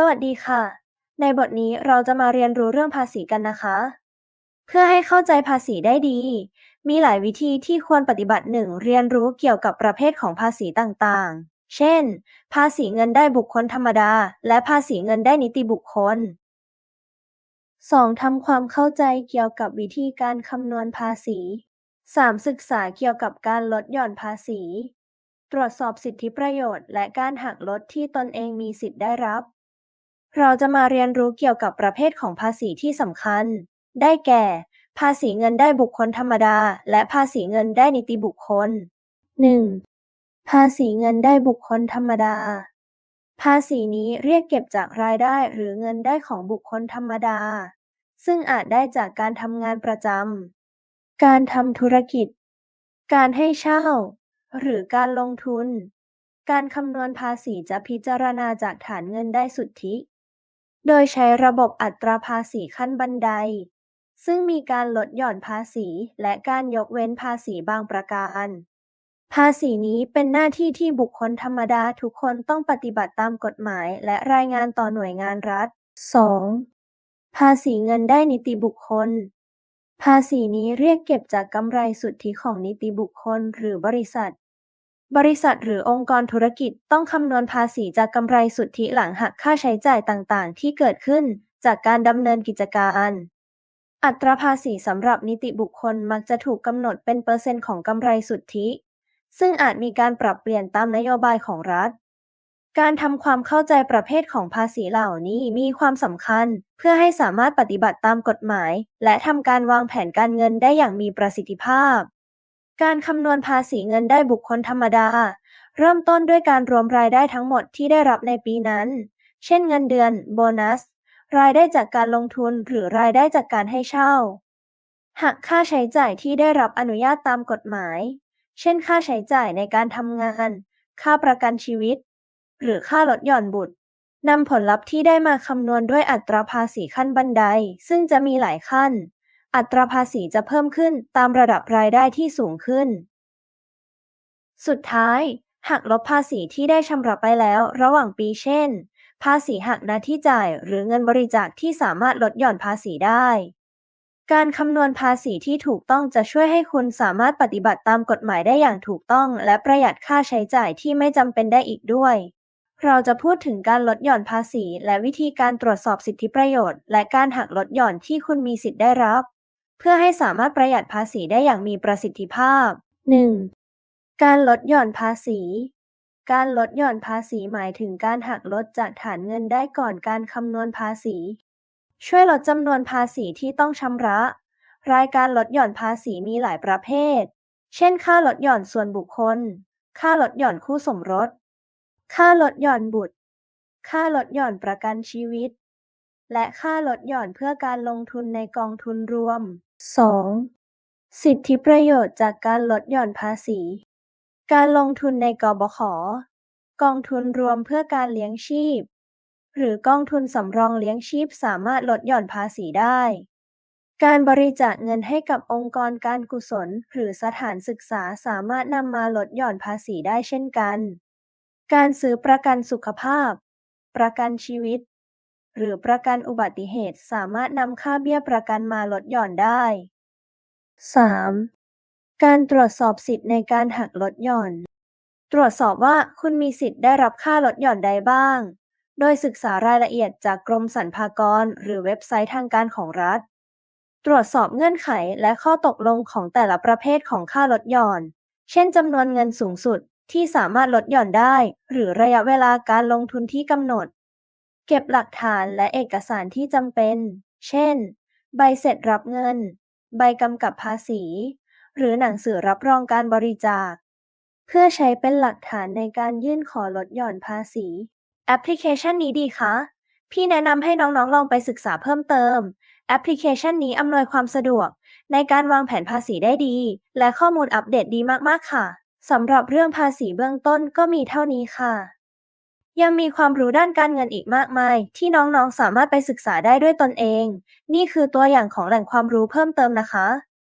สวัสดีค่ะ ในบทนี้เราจะมาเรียนรู้เรื่องภาษีกันนะคะ เพื่อให้เข้าใจภาษีได้ดี มีหลายวิธีที่ควรปฏิบัติหนึ่งเรียนรู้เกี่ยวกับประเภทของภาษีต่างๆ เช่น ภาษีเงินได้บุคคลธรรมดา และภาษีเงินได้นิติบุคคล 2. ทำความเข้าใจเกี่ยวกับวิธีการคำนวณภาษี 3. ศึกษาเกี่ยวกับการลดหย่อนภาษี ตรวจสอบสิทธิประโยชน์ และการหักลดที่ตนเองมีสิทธิ์ได้รับ เราจะมาเรียนรู้เกี่ยวกับประเภทของภาษีที่สำคัญ ได้แก่ ภาษีเงินได้บุคคลธรรมดา และภาษีเงินได้นิติบุคคล 1. ภาษีเงินได้บุคคลธรรมดา ภาษีนี้เรียกเก็บจากรายได้หรือเงินได้ของบุคคลธรรมดา ซึ่งอาจได้จากการทำงานประจำ การทำธุรกิจ การให้เช่า หรือการลงทุนการคำนวณภาษีจะพิจารณาจากฐานเงินได้สุทธิ โดยใช้ระบบอัตราภาษีขั้นบันได ซึ่งมีการลดหย่อนภาษีและการยกเว้นภาษีบางประการ ภาษีนี้เป็นหน้าที่ที่บุคคลธรรมดาทุกคนต้องปฏิบัติตามกฎหมายและรายงานต่อหน่วยงานรัฐ 2. ภาษีเงินได้นิติบุคคล ภาษีนี้เรียกเก็บจากกำไรสุทธิของนิติบุคคลหรือบริษัท บริษัทหรือองค์กรธุรกิจต้องคำนวณภาษีจากกำไรสุทธิหลังหักค่าใช้จ่ายต่างๆ ที่เกิดขึ้นจากการดำเนินกิจการ อัตราภาษีสำหรับนิติบุคคลมักจะถูกกำหนดเป็นเปอร์เซ็นต์ของกำไรสุทธิ ซึ่งอาจมีการปรับเปลี่ยนตามนโยบายของรัฐ การทำความเข้าใจประเภทของภาษีเหล่านี้มีความสำคัญ เพื่อให้สามารถปฏิบัติตามกฎหมาย และทำการวางแผนการเงินได้อย่างมีประสิทธิภาพ การคำนวณภาษีเงินได้บุคคลธรรมดา เริ่มต้นด้วยการรวมรายได้ทั้งหมดที่ได้รับในปีนั้น เช่นเงินเดือน โบนัส รายได้จากการลงทุนหรือรายได้จากการให้เช่า หักค่าใช้จ่ายที่ได้รับอนุญาตตามกฎหมาย เช่น ค่าใช้จ่ายในการทำงาน ค่าประกันชีวิต หรือค่าลดหย่อนบุตรนำผลลัพธ์ที่ได้มาคำนวณด้วยอัตราภาษีขั้นบันได ซึ่งจะมีหลายขั้น อัตราภาษีจะเพิ่มขึ้นตามระดับรายได้ที่สูงขึ้น สุดท้ายหักลบภาษีที่ได้ชำระไปแล้วระหว่างปีเช่น ภาษีหักหน้าที่จ่ายหรือเงินบริจาคที่สามารถลดหย่อนภาษีได้ การคำนวณภาษีที่ถูกต้องจะช่วยให้คุณสามารถปฏิบัติตามกฎหมายได้อย่างถูกต้อง และประหยัดค่าใช้จ่ายที่ไม่จำเป็นได้อีกด้วย เราจะพูดถึงการลดหย่อนภาษี และวิธีการตรวจสอบสิทธิประโยชน์ และการหักลดหย่อนที่คุณมีสิทธิ์ได้รับ เพื่อให้สามารถประหยัดภาษีได้อย่างมีประสิทธิภาพ 1. การลดหย่อนภาษี การลดหย่อนภาษีหมายถึงการหักลดจากฐานเงินได้ก่อนการคำนวณภาษี ช่วยลดจำนวนภาษีที่ต้องชำระ รายการลดหย่อนภาษีมีหลายประเภท เช่น ค่าลดหย่อนส่วนบุคคล ค่าลดหย่อนคู่สมรส ค่าลดหย่อนบุตร ค่าลดหย่อนประกันชีวิต และค่าลดหย่อนเพื่อการลงทุนในกองทุนรวม 2. สิทธิประโยชน์จากการลดหย่อนภาษี การลงทุนในกบข กองทุนรวมเพื่อการเลี้ยงชีพ หรือกองทุนสำรองเลี้ยงชีพสามารถลดหย่อนภาษีได้ การบริจาคเงินให้กับองค์กรการกุศล หรือสถานศึกษาสามารถนำมาลดหย่อนภาษีได้เช่นกัน การซื้อประกันสุขภาพ ประกันชีวิต หรือประกันอุบัติเหตุสามารถนำค่าเบี้ยประกันมาลดหย่อนได้ 3. การตรวจสอบสิทธิ์ในการหักลดหย่อน ตรวจสอบว่าคุณมีสิทธิ์ได้รับค่าลดหย่อนใดบ้าง โดยศึกษารายละเอียดจากกรมสรรพากร หรือเว็บไซต์ทางการของรัฐ ตรวจสอบเงื่อนไขและข้อตกลงของแต่ละประเภทของค่าลดหย่อน เช่นจำนวนเงินสูงสุดที่สามารถลดหย่อนได้ หรือระยะเวลาการลงทุนที่กำหนด เก็บหลักฐานและเอกสารที่จำเป็น เช่น ใบเสร็จรับเงิน ใบกำกับภาษี หรือหนังสือรับรองการบริจาค เพื่อใช้เป็นหลักฐานในการยื่นขอลดหย่อนภาษี แอปพลิเคชันนี้ดีคะ พี่แนะนำให้น้องๆลองไปศึกษาเพิ่มเติม แอปพลิเคชันนี้อำนวยความสะดวก ในการวางแผนภาษีได้ดี และข้อมูลอัปเดตดีมากๆค่ะสำหรับเรื่องภาษีเบื้องต้นก็มีเท่านี้ค่ะ ยังมีความรู้ด้านการเงินอีกมากมาย ที่น้องๆสามารถไปศึกษาได้ด้วยตนเอง นี่คือตัวอย่างของแหล่งความรู้เพิ่มเติมนะคะ